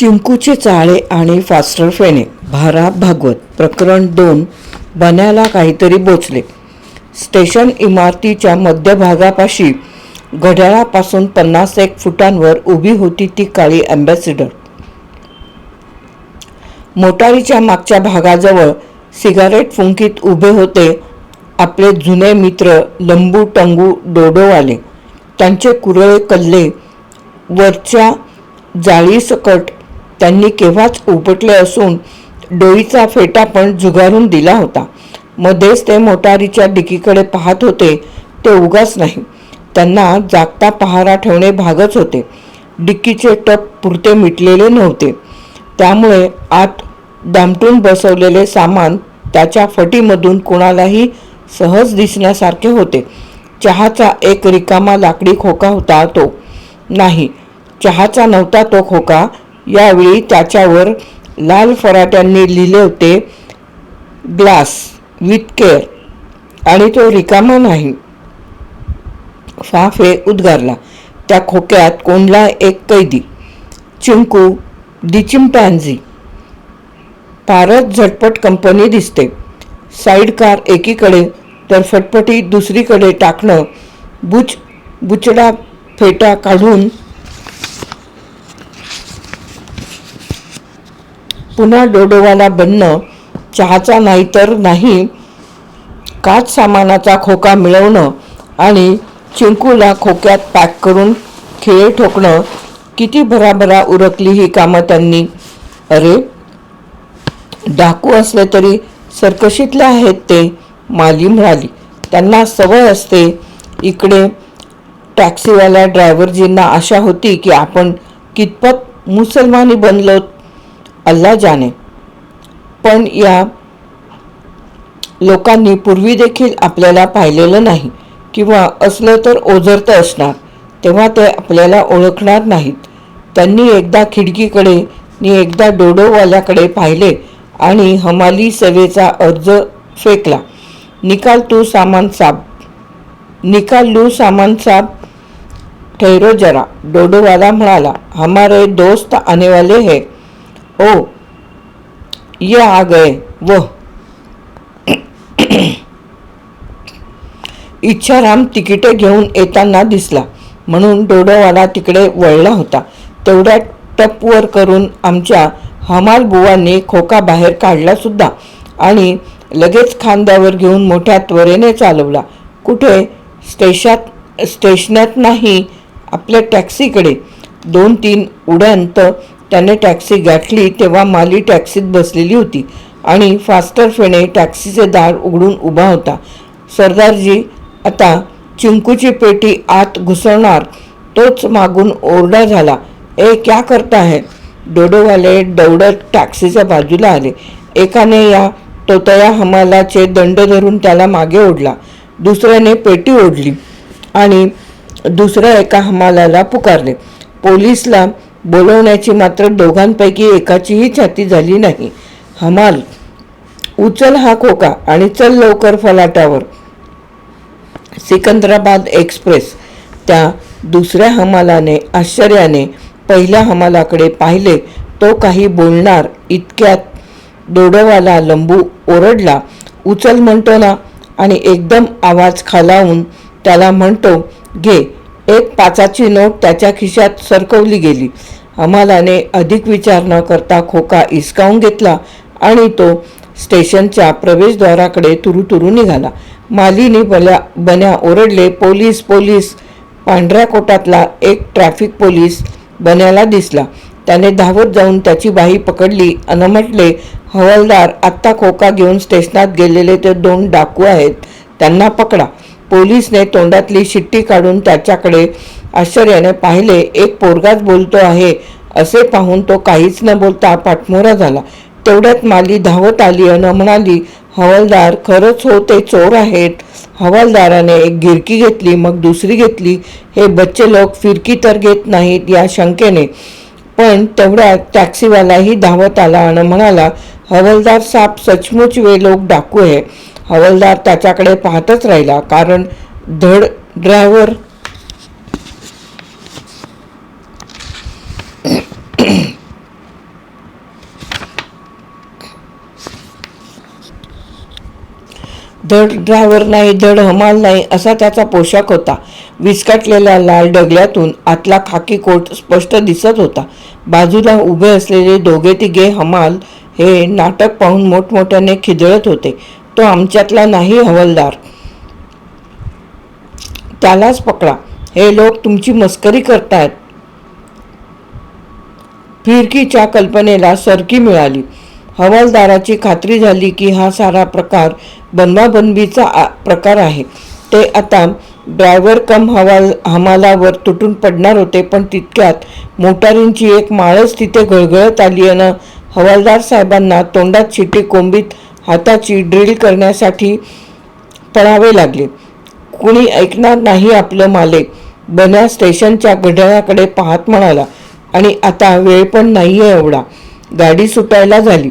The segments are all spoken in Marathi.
चिंकूचे चाळे आणि फास्टर फेणे भारा भागवत प्रकरण दोन बन्याला काहीतरी बोचले. स्टेशन इमारतीच्या मध्यभागापाशी घड्याळापासून पन्नास एक फुटांवर उभी होती ती काळी अँबॅसिडर मोटारीच्या मागच्या भागाजवळ सिगारेट फुंकीत उभे होते आपले जुने मित्र लंबू टंगू डोडोवाले. त्यांचे कुरळे कल्ले वरच्या जाळीसकट त्यांनी केव्हाच उपटले असून डोईचा फेटा पण जुगारून दिला होता. मध्येच ते मोटारीच्या डिकीकडे पाहत होते. ते उगाच नाही. त्यांना जागता पहारा ठेवणे भागच होते. डिक्कीचे टप पुरते मिटलेले नव्हते. त्यामुळे आत दामटून बसवलेले सामान त्याच्या फटीमधून कुणालाही सहज दिसण्यासारखे होते. चहाचा एक रिकामा लाकडी खोका होता तो. नाही चहाचा नव्हता तो खोका. यावेळी त्याच्यावर लाल फराट्यांनी लिहिले होते ग्लास विथ केअर. आणि तो रिकामा नाही. फाफे उद्गारला. त्या खोक्यात कोंडला एक कैदी. चिंकू दी फारच झटपट कंपनी दिसते. साईड कार एकीकडे तर फटफटी दुसरीकडे टाकणं बुच बुचडा फेटा काढून पुन्हा डोडोवाला बनणं चहाचा नाही तर नाही. काच सामानाचा खोका मिळवणं आणि चिंकूला खोक्यात पॅक करून खेळ ठोकणं. किती भराभरा उरकली ही कामं त्यांनी? अरे डाकू असले तरी सरकशीतले आहेत ते. माली म्हणाली त्यांना सवय असते. इकडे टॅक्सीवाल्या ड्रायव्हरजींना आशा होती की आपण कितपत मुसलमानी बनलो अल्ला जाने. पण या लोकांनी पूर्वी देखील आपल्याला पाहिलेलं नाही किंवा असलं तर ओझरतं असणार तेव्हा ते आपल्याला ओळखणार नाहीत. त्यांनी एकदा खिडकीकडे नि एकदा डोडोवाल्याकडे पाहिले आणि हमाली सेवेचा अर्ज फेकला. निकाल तू सामान साब. निकाल लू सामान साब. ठहरो जरा. डोडोवाला म्हणाला हमारे दोस्त आने वाले है. ओ ये आ गए वो। इच्छाराम तिकिटे घेऊन येताना दिसला. म्हणून डोडोवाला तिकडे वळला होता. तेवढ्या टपवर करून आमच्या हमाल बुवांनी खोका बाहेर काढला सुद्धा आणि लगेच खांद्यावर घेऊन मोठ्या त्वरेने चालवला. कुठे? स्टेशात स्टेशनात नाही आपल्या टॅक्सीकडे. दोन तीन उड्यांत त्याने टॅक्सी गाठली तेव्हा माली टॅक्सीत बसलेली होती आणि फास्टर फेणे टॅक्सीचे दार उघडून उभा होता. सरदारजी आता चिंकूची पेटी आत घुसवणार तोच मागून ओरडा झाला. ए क्या करता है? डोडोवाले दौडत टॅक्सीच्या बाजूला आले. एकाने या तोतया हमालाचे दंड धरून त्याला मागे ओढला. दुसऱ्याने पेटी ओढली आणि दुसऱ्या एका हमालाला पुकारले. पोलीसला बोलवण्याची मात्र दोघांपैकी एकाचीही छाती झाली नाही. हमाल उचल हा खोका आणि चल लवकर फलाटावर. सिकंदराबाद एक्सप्रेस. त्या दुसऱ्या हमालाने आश्चर्याने पहिल्या हमालाकडे पाहिले तो काही बोलणार इतक्यात डोडवाला लंबू ओरडला उचल म्हणतो ना आणि एकदम आवाज खालावून त्याला म्हणतो घे एक पाचाची नोट त्याच्या खिशात सरकवली गेली. हमालाने अधिक विचार न करता खोका इसकावून घेतला आणि तो स्टेशनच्या प्रवेशद्वाराकडे तुरू तुरू निघाला. मालीने बल्या बन्या ओरडले पोलीस पोलीस! पांढऱ्या कोटातला एक ट्रॅफिक पोलीस बन्याला दिसला. त्याने धावत जाऊन त्याची बाही पकडली अन म्हटले हवालदार आत्ता खोका घेऊन स्टेशनात गेलेले ते दोन डाकू आहेत त्यांना पकडा. पोलीसने तोंडातली शिट्टी काढून त्याच्याकडे आश्चर्याने पाहिले. एक पोरगाच बोलतो आहे. असे पाहून तो काहीच न बोलता पाठमोरा झाला. तेवढ्यात माली धावत आली अन म्हणाली हवालदार खरंच हो ते चोर आहेत. हवालदाराने एक गिरकी घेतली मग दुसरी घेतली. हे बच्चे लोक फिरकी तर घेत नाहीत या शंकेने. पण तेवढ्यात टॅक्सीवालाही धावत आला आणि म्हणाला हवालदार साप सचमुच वे लोक डाकू आहे हवालदार त्याच्याकडे पाहतच राहिला कारण धड ड्रायव्हर धड ड्रायव्हर नाही धड हमाल नाही असा त्याचा पोशाख होता. विस्कटलेल्या लाल डगल्यातून आतला खाकी कोट स्पष्ट दिसत होता. बाजूला उभे असलेले दोघे तिघे हमाल हे नाटक पाहून मोठमोठ्याने खिदळत होते. तो आमच्यातला नाही हवलदार. त्यालाच पकडा. हे लोक तुमची मस्करी करतायत. फिरकीच्या कल्पनेला सरकी मिळाली. हवालदाराची खात्री झाली की हा सारा प्रकार बनवाबनवीचा प्रकार आहे. ते आता ड्रायव्हर कम हवाल हमालावर तुटून पडणार होते पण तितक्यात मोटारींची एक माळच तिथे गळगळत आली आणि हवालदार साहेबांना तोंडात शिटी कोंबीत हाताची ड्रिल करण्यासाठी पळावे लागले. कुणी ऐकणार नाही आपलं माले. बन्या स्टेशनच्या घड्याळाकडे पाहत म्हणाला आणि आता वेळ पण नाहीये एवढा. गाडी सुटायला झाली.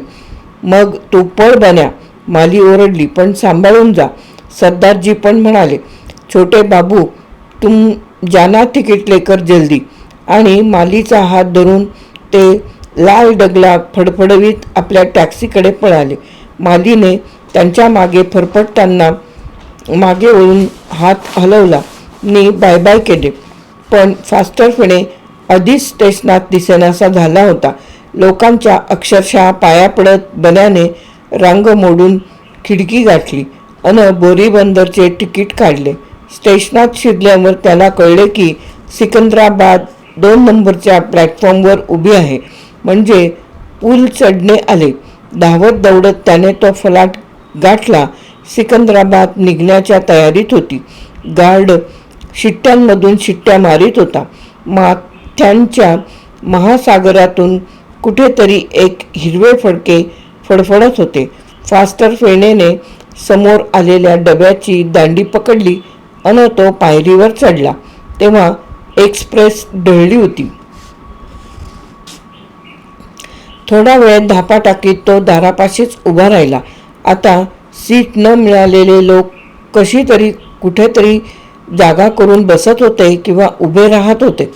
मग तू पळ बन्या. माली ओरडली पण सांभाळून जा. सरदारजी पण म्हणाले छोटे बाबू तुम जाना तिकीट लेकर जल्दी. आणि मालीचा हात धरून ते लाल डगला फडफडवीत आपल्या टॅक्सीकडे पळाले. मालीने त्यांच्या मागे फरफटताना मागे वळून हात हलवला. मी बाय बाय केले. पण फास्टरफिणे आधीच स्टेशनात दिसेनासा झाला होता. लोकांच्या अक्षरशः पाया पडत बन्याने रांग मोडून खिडकी गाठली अन बोरीबंदरचे तिकीट काढले. स्टेशनात शिरल्यावर त्याला कळले की सिकंदराबाद दोन नंबरच्या प्लॅटफॉर्मवर उभी आहे. म्हणजे पूल चढणे आले. धावत दौडत त्याने तो फलाट गाठला. सिकंदराबाद निघण्याच्या तयारीत होती. गार्ड शिट्ट्यांमधून शिट्ट्या मारित होता. माथ्यांच्या महासागरातून कुठेतरी एक हिरवे फडके फडफडत होते. फास्टर फेणेने समोर आलेल्या डब्याची दांडी पकडली. अन तो पायरीवर चढला. तेव्हा एक्सप्रेस ढळली होती. थोडा वेळ धापा टाकीत तो दारापाशीच उभा राहिला. आता सीट न मिळालेले लोक कशी तरी कुठेतरी जागा करून बसत होते किंवा उभे राहत होते.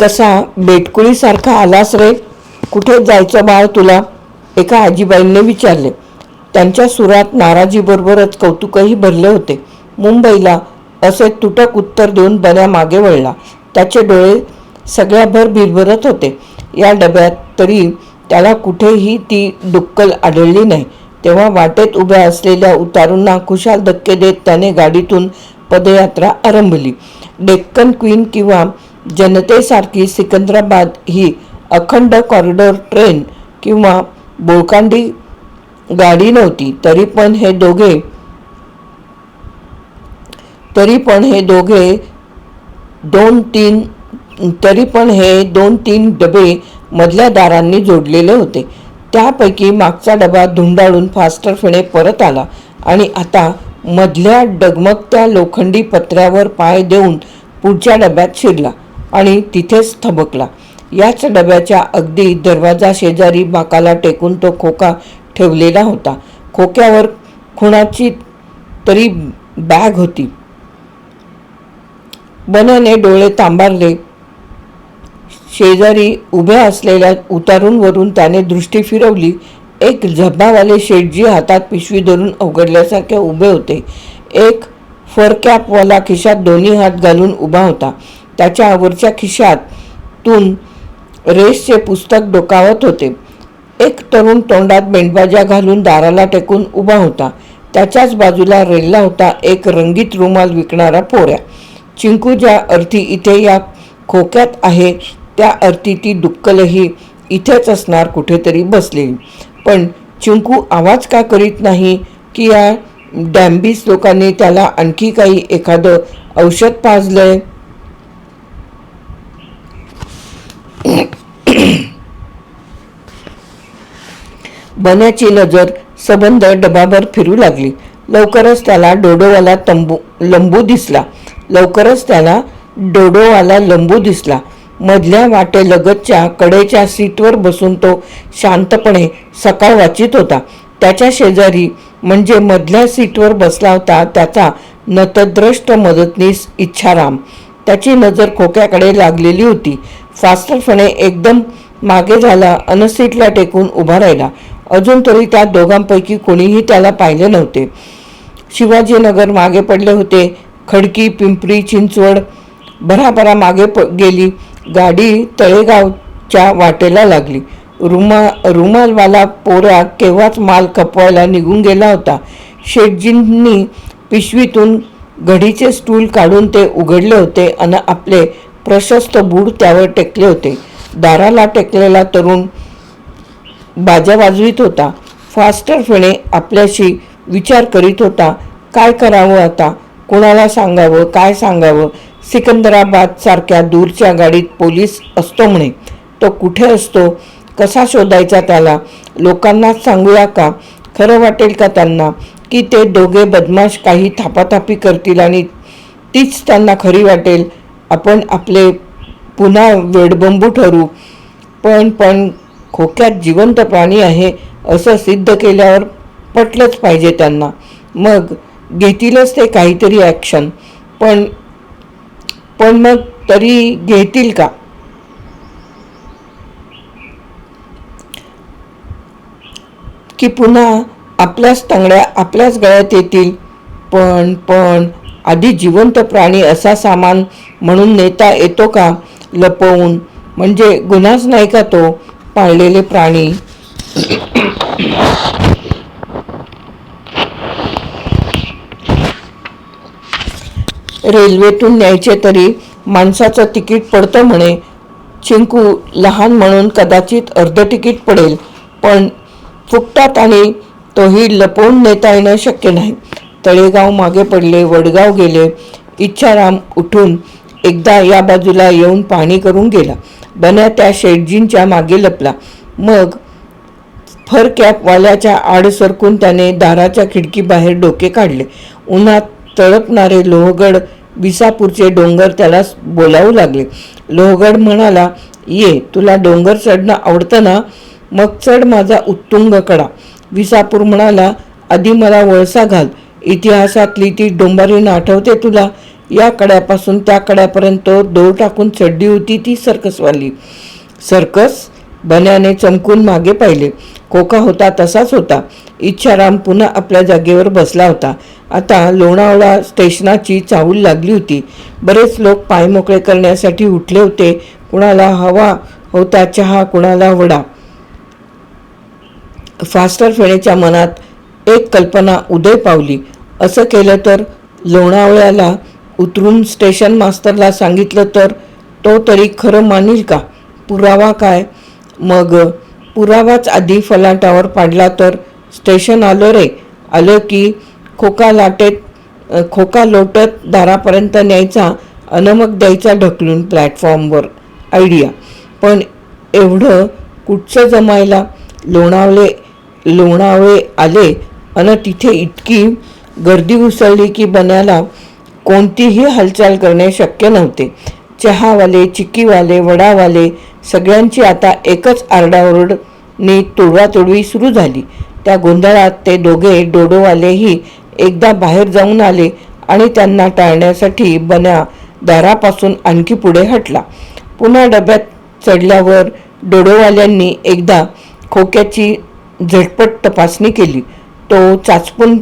कसा बेटकुळीसारखा आलास रे? कुठे जायचं बाळ तुला? एका आजीबाईंनी विचारले. त्यांच्या सुरात नाराजीबरोबरच कौतुकही भरले होते. मुंबईला असे तुटक उत्तर देऊन बन्या मागे वळला. त्याचे डोळे सगळ्याभर भिरभरत होते. या डब्यात तरी त्याला कुठेही ती डुक्कल आढळली नाही. तेव्हा वाटेत उभ्या असलेल्या उतारूंना खुशाल धक्के देत त्याने गाडीतून पदयात्रा आरंभली. डेक्कन क्वीन किंवा जनतेसारखी सिकंदराबाद ही अखंड कॉरिडॉर ट्रेन किंवा बोळकांडी गाडी नव्हती. तरी पण हे दोघे तरी पण हे दोघे दोन तीन तरी पण हे दोन तीन डबे मधल्या दारांनी जोडलेले होते. त्यापैकी मागचा डबा धुंडाळून फास्टर फिणे परत आला आणि आता मधल्या डगमगत्या लोखंडी पत्र्यावर पाय देऊन पुढच्या डब्यात शिरला आणि तिथेच थबकला. याच डब्याच्या अगदी दरवाजा शेजारी बाकाला टेकून तो खोका ठेवलेला होता. खोक्यावर खुणाची तरी बॅग होती. बनाने डोळे तांबारले. शेजारी उभ्या असलेल्या उतारूंवरून त्याने दृष्टी फिरवली. एक झब्बावाले शेटजी हातात पिशवी धरून अवघडल्यासारखे उभे होते. एक फर कॅपवाला खिशात दोन्ही हात घालून उभा होता. त्याच्या आवरच्या खिशातून रेसचे पुस्तक डोकावत होते. एक तरुण तोंडात मेंढबाजा घालून दाराला टेकून उभा होता. त्याच्याच बाजूला रेलला होता. एक रंगीत रुमाल विकणारा पोऱ्या. चिंकू ज्या अर्थी इथे या खोक्यात आहे त्या अर्थी ती दुक्कलही इथेच असणार कुठेतरी बसलेली. पण चिंकू आवाज का करीत नाही की या डॅम्बीस लोकांनी त्याला आणखी काही एखादं औषध पाजलंय? बन्याची नजर सबंध डबाभर फिरू लागली. लवकरच त्याला डोडोवाला तंबू लंबू दिसला. लवकरच त्याला डोडोवाला लंबू दिसला. मधल्या वाटेलगतच्या कडेच्या सीटवर बसून तो शांतपणे सकाळ वाचित होता. त्याच्या शेजारी म्हणजे मधल्या सीटवर बसला होता त्याचा नतद्रष्ट मदतनीस इच्छाराम. त्याची नजर खोक्याकडे लागलेली होती. फास्टरपणे एकदम मागे झाला अन सीटला टेकून उभा राहिला. अजून तरी त्या दोघांपैकी कोणीही त्याला पाहिले नव्हते. शिवाजीनगर मागे पडले होते. खडकी पिंपरी चिंचवड भराभरा मागे प गेली. गाडी तळेगावच्या वाटेला लागली. रुमा रुमालवाला पोरा केव्हाच माल खपवायला निघून गेला होता? शेटजींनी पिशवीतून घडीचे स्टूल काढून ते उघडले होते आणि आपले प्रशस्त बूड त्यावर टेकले होते. दाराला टेकलेला तरुण बाजा वाजवीत होता. फास्टर फेणे आपल्याशी विचार करीत होता काय करावं आता? कोणाला सांगावं? काय सांगावं? सिकंदराबाद सारख्या दूरच्या गाडीत पोलीस असतो म्हणे. तो कुठे असतो? कसा शोधायचा त्याला? लोकांनाच सांगूया का? खरं वाटेल का त्यांना? की ते दोघे बदमाश काही थापाथापी करतील आणि तीच त्यांना खरी वाटेल? आपण आपले पुन्हा वेडबंबू ठरू. पण पण खोक्यात जिवंत प्राणी आहे असं सिद्ध केल्यावर पटलंच पाहिजे त्यांना. मग घेतीलच ते काहीतरी ॲक्शन पण पण मग तरी घेतील का? की पुन्हा आपल्याच तंगड्या आपल्याच गळ्यात येतील? पण पण आधी जिवंत प्राणी असा सामान म्हणून नेता येतो का? लपवून म्हणजे गुन्हाच नाही का तो पाळलेले प्राणी? रेल्वेतून न्यायचे तरी माणसाचं तिकीट पडतं म्हणे. चिंकू लहान म्हणून कदाचित अर्ध तिकीट पडेल पण फुकटात आणि तोही लपवून नेता येणं शक्य नाही. तळेगाव मागे पडले वडगाव गेले. इच्छाराम उठून एकदा या बाजूला येऊन पाणी करून गेला. बन्या त्या शेटजींच्या मागे लपला. मग फर कॅपवाल्याच्या आड सरकून त्याने दाराच्या खिडकीबाहेर डोके काढले. उन्हात तळपणारे लोहगड विसापूरचे डोंगर त्याला बोलावू लागले. लोहगड म्हणाला ये तुला डोंगर चढणं आवडतं ना? मग चढ माझा उत्तुंग कडा. विसापूर म्हणाला आधी मला वळसा घाल. इतिहासातली ती डोंबारीनं आठवते तुला. या कड्यापासून त्या कड्यापर्यंत दोर टाकून चढली होती ती सर्कसवाली. सर्कस बन्याने चमकून मागे पाहिले. कोका होता तसाच होता. इच्छाराम पुन्हा आपल्या जागेवर बसला होता. आता लोणावळा स्टेशनाची चाहूल लागली होती. बरेच लोक पाय मोकळे करण्यासाठी उठले होते. कुणाला हवा होता चहा कुणाला वडा. फास्टर फेणेच्या मनात एक कल्पना उदय पावली. असं केलं तर लोणावळ्याला उतरून स्टेशन मास्तरला सांगितलं तर तो तरी खरं मानील का? पुरावा काय? मग पुरावाच आधी फलाटावर पाडला तर स्टेशन आलं रे. आलं की खोका लाटेत खोका लोटत दारापर्यंत न्यायचा अनमक द्यायचा ढकलून प्लॅटफॉर्मवर आयडिया पण एवढं कुठचं जमायला? लोणावळे लोणावळे आले अन तिथे इतकी गर्दी उसळली की बन्याला कोणतीही हालचाल करणे शक्य नव्हते. चहावाले चिक्कीवाले वडावाले सगळ्यांची आता एकच आरडाओरडने तुडवातुडवी सुरू झाली. त्या गोंधळात ते दोघे डोडोवालेही एकदा बाहेर जाऊन आले आणि त्यांना टाळण्यासाठी बन्या दारापासून आणखी पुढे हटला. पुन्हा डब्यात चढल्यावर डोडोवाल्यांनी एकदा खोक्याची झटपट तपासणी केली. तो चाचपून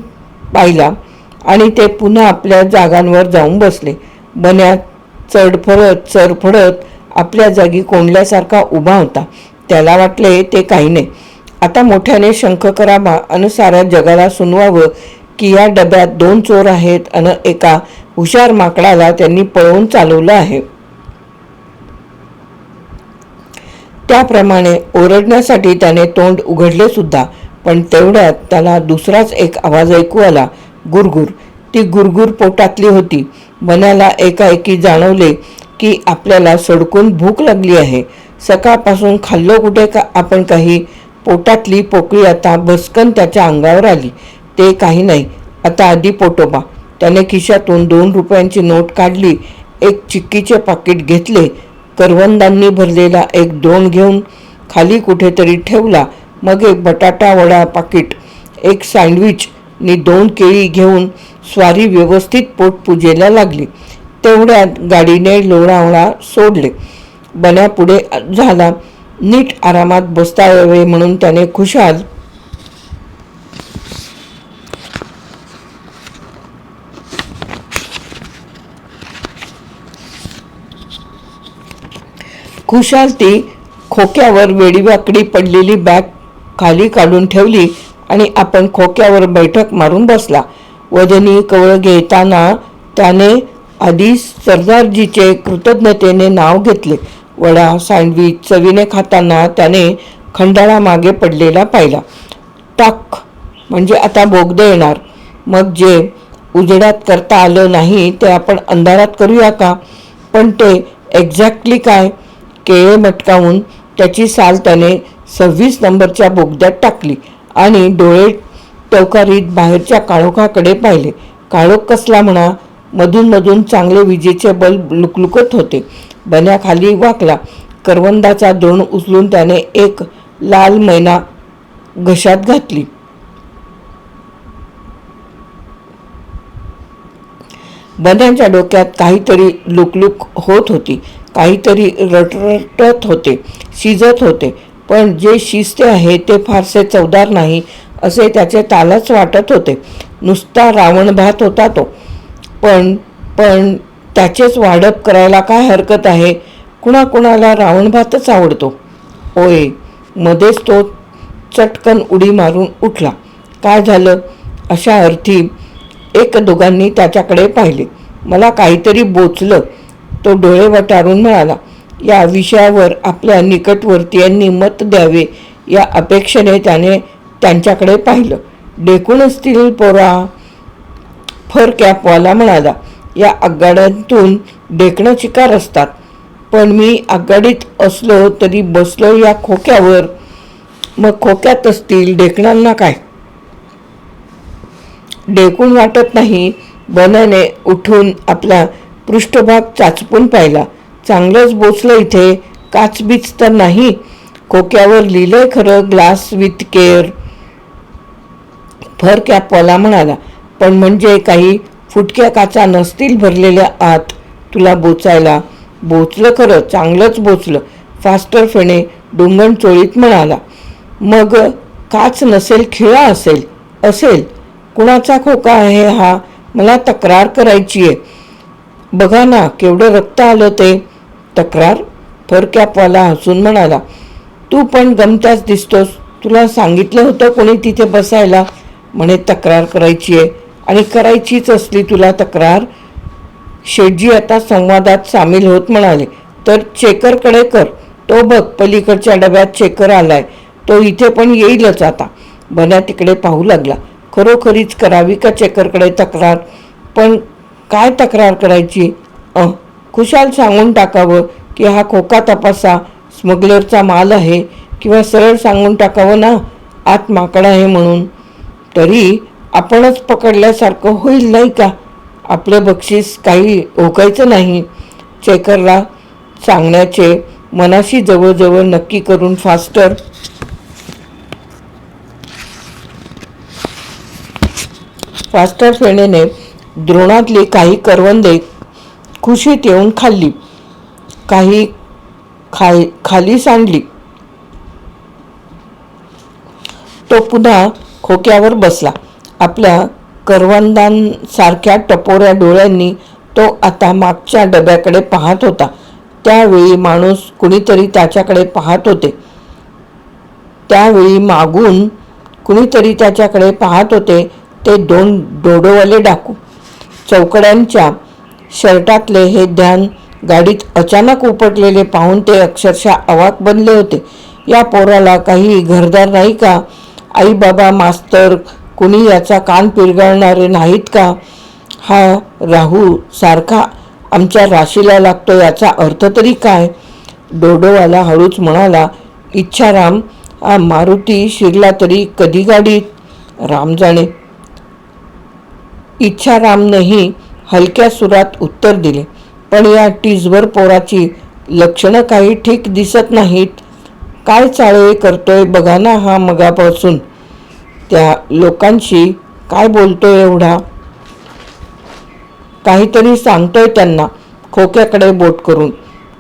पाहिला. आणि ते पुन्हा आपल्या जागांवर जाऊन बसले. बन्या चढफडत चरफडत आपल्या जागी कोंडल्यासारखा उभा होता. त्याला वाटले ते काही नाही. आता मोठ्याने शंख करावा आणि साऱ्या जगाला सुनवावं की या डब्यात दोन चोर आहेत आणि एका हुशार माकडाला त्यांनी पळवून चालवलं आहे. त्याप्रमाणे ओरडण्यासाठी त्याने तोंड उघडले सुद्धा पण तेवढ्यात त्याला दुसराच एक आवाज ऐकू आला. गुरगुर. ती गुरगुर पोटातली होती. मनाला एकाएकी जाणवले की आपल्याला सडकून भूक लागली आहे. सकाळपासून खाल्लो कुठे का आपण काही? पोटातली पोकळी आता भस्कन त्याच्या अंगावर आली. ते काही नाही. आता आधी पोटोबा. त्याने खिशातून दोन रुपयांची नोट काढली. एक चिक्कीचे पाकिट घेतले. करवंदांनी भरलेला एक दोन घेऊन खाली कुठेतरी ठेवला. मग एक बटाटा वडा पाकिट. एक सँडविच. नि दोन केळी घेऊन स्वारी व्यवस्थित पोटपूजेला लागली. तेवढ्यात गाडीने लोणावळा सोडले. बन्या पुढे झाला. नीट आरामात बसता यावे म्हणून त्याने खुशाल खुशाल ती खोक्यावर वेडीवाकडी पडलेली बॅग खाली काढून ठेवली. आणि आपण खोक्यावर बैठक मारून बसला. वजनी कवळ घेताना त्याने आधी सरदारजीचे कृतज्ञतेने नाव घेतले. वडा सँडविच चवीने खाताना त्याने खंडाळा मागे पडलेला पाहिला. टाक म्हणजे आता बोगदे येणार मग जे उजेडात करता आलं नाही ते आपण अंधारात करूया का? पण ते एक्झॅक्टली काय? केळे मटकावून त्याची साल त्याने सव्वीस नंबरच्या बोगद्यात टाकली. आणि डोळे टवकारीत बाहेरच्या काळोखाकडे पाहिले. काळोख कसला म्हणा मधूनमधून चांगले विजेचे बल्ब लुकलुकत होते. बन्याखाली वाकला. करवंदाचा द्रोण उचलून त्याने एक लाल मैना घशात घातली. बन्यांच्या डोक्यात काहीतरी लुकलुक होत होती. काहीतरी रटरटत होते. शिजत होते. पण जे शिस्त आहे ते फारसे चवदार नाही असे त्याचे तालच वाटत होते. नुसता रावण भात होता तो. पण पण त्याचेच वाढप करायला काय हरकत आहे? कुणाकुणाला रावण भातच आवडतो? होय मध्येच तो चटकन उडी मारून उठला. काय झालं? अशा अर्थी एक दोघांनी त्याच्याकडे पाहिले. मला काहीतरी बोचलं. तो डोळे वटारून म्हणाला या विषयावर आपल्या निकटवर्तीयांनी मत द्यावे या अपेक्षेने त्याने त्यांच्याकडे पाहिलं. डेकून असतील पोरा फर कॅपवाला म्हणाला. या आगगाड्यांतून डेकणं चिकार असतात. पण मी आघाडीत असलो तरी बसलो या खोक्यावर. मग खोक्यात असतील डेकणांना काय? डेकून वाटत नाही. बनाने उठून आपला पृष्ठभाग चाचपून पाहिला. चांगलंच बोचलं इथे. काचबीच तर नाही. खोक्यावर लिहिलंय खरं ग्लास विथ केअर. फर कॅपवाला म्हणाला पण म्हणजे काही फुटक्या काचा नसतील भरलेल्या आत तुला बोचायला. बोचलं खरं चांगलंच बोचलं फास्टर फेणे डोंगण चोळीत म्हणाला. मग काच नसेल खिळा असेल असेल. कुणाचा खोका आहे हा? मला तक्रार करायची आहे बघा ना केवढं रक्त आलं ते. तक्रार? फरकॅपवाला हसून म्हणाला तू पण गमत्याच दिसतोस. तुला सांगितलं होतं कोणी तिथे बसायला. म्हणे तक्रार करायची आहे. आणि करायचीच असली तुला तक्रार? शेटजी आता संवादात सामील होत म्हणाले. तर चेकरकडे कर. तो बघ पलीकडच्या डब्यात चेकर आलाय. तो इथे पण येईलच आता. बन्या तिकडे पाहू लागला. खरोखरीच करावी का चेकरकडे तक्रार? पण काय तक्रार करायची? अ खुशाल सांगून टाकावं की हा खोका तपासा. स्मगलरचा माल आहे किंवा सरळ सांगून टाकावं ना? आत माकड आहे म्हणून. तरी आपणच पकडल्यासारखं होईल नाही का? आपलं बक्षीस काही ओकायचं नाही. चेकरला सांगण्याचे मनाशी जवळजवळ नक्की करून फास्टर. फास्टर फेणेने द्रोणातली काही करवंदे खुशीत येऊन खाल्ली. काही खाय खाली सांडली. तो पुन्हा खोक्यावर बसला. आपल्या करवंदांसारख्या टपोऱ्या डोळ्यांनी तो आता मागच्या डब्याकडे पाहत होता. त्यावेळी माणूस कुणीतरी त्याच्याकडे पाहत होते. त्यावेळी मागून कुणीतरी त्याच्याकडे पाहत होते. ते दोन डोडोवाले डाकू. चौकड्यांच्या शर्टातले हे ध्यान गाडीत अचानक उपटलेले पाहून ते अक्षरशः अवाक बनले होते. या पोराला काही घरदार नाही का? आई बाबा मास्तर कुणी याचा कान पिरगाळणारे नाहीत का? हा राहू सारखा आमच्या राशीला लागतो याचा अर्थ तरी काय? डोडोवाला हळूच म्हणाला इच्छाराम हा मारुती शिरला तरी कधी गाडीत? राम जाणे. इच्छारामनंही हलक्या सुरात उत्तर दिले. पण या टीजवर पोराची लक्षणं काही ठीक दिसत नाहीत. काय चाळे करतोय बघा ना हा मगापासून. त्या लोकांशी काय बोलतोय एवढा? काहीतरी सांगतोय त्यांना खोक्याकडे बोट करून.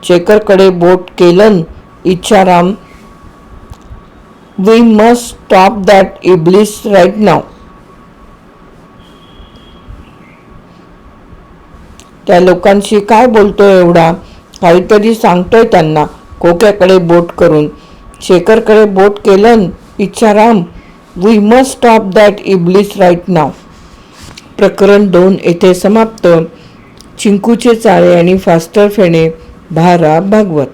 चेकरकडे बोट केलं Iccharam. We must stop that इब्लिस right नाव त्या लोकांशी काय बोलतोय एवढा? काहीतरी सांगतोय त्यांना. कोक्याकडे बोट करून. शेखरकडे बोट केलं Iccharam we must stop that इब्लिस right नाव प्रकरण दोन येथे समाप्त. चिंकूचे चाळे आणि फास्टर फेणे भारा भागवत.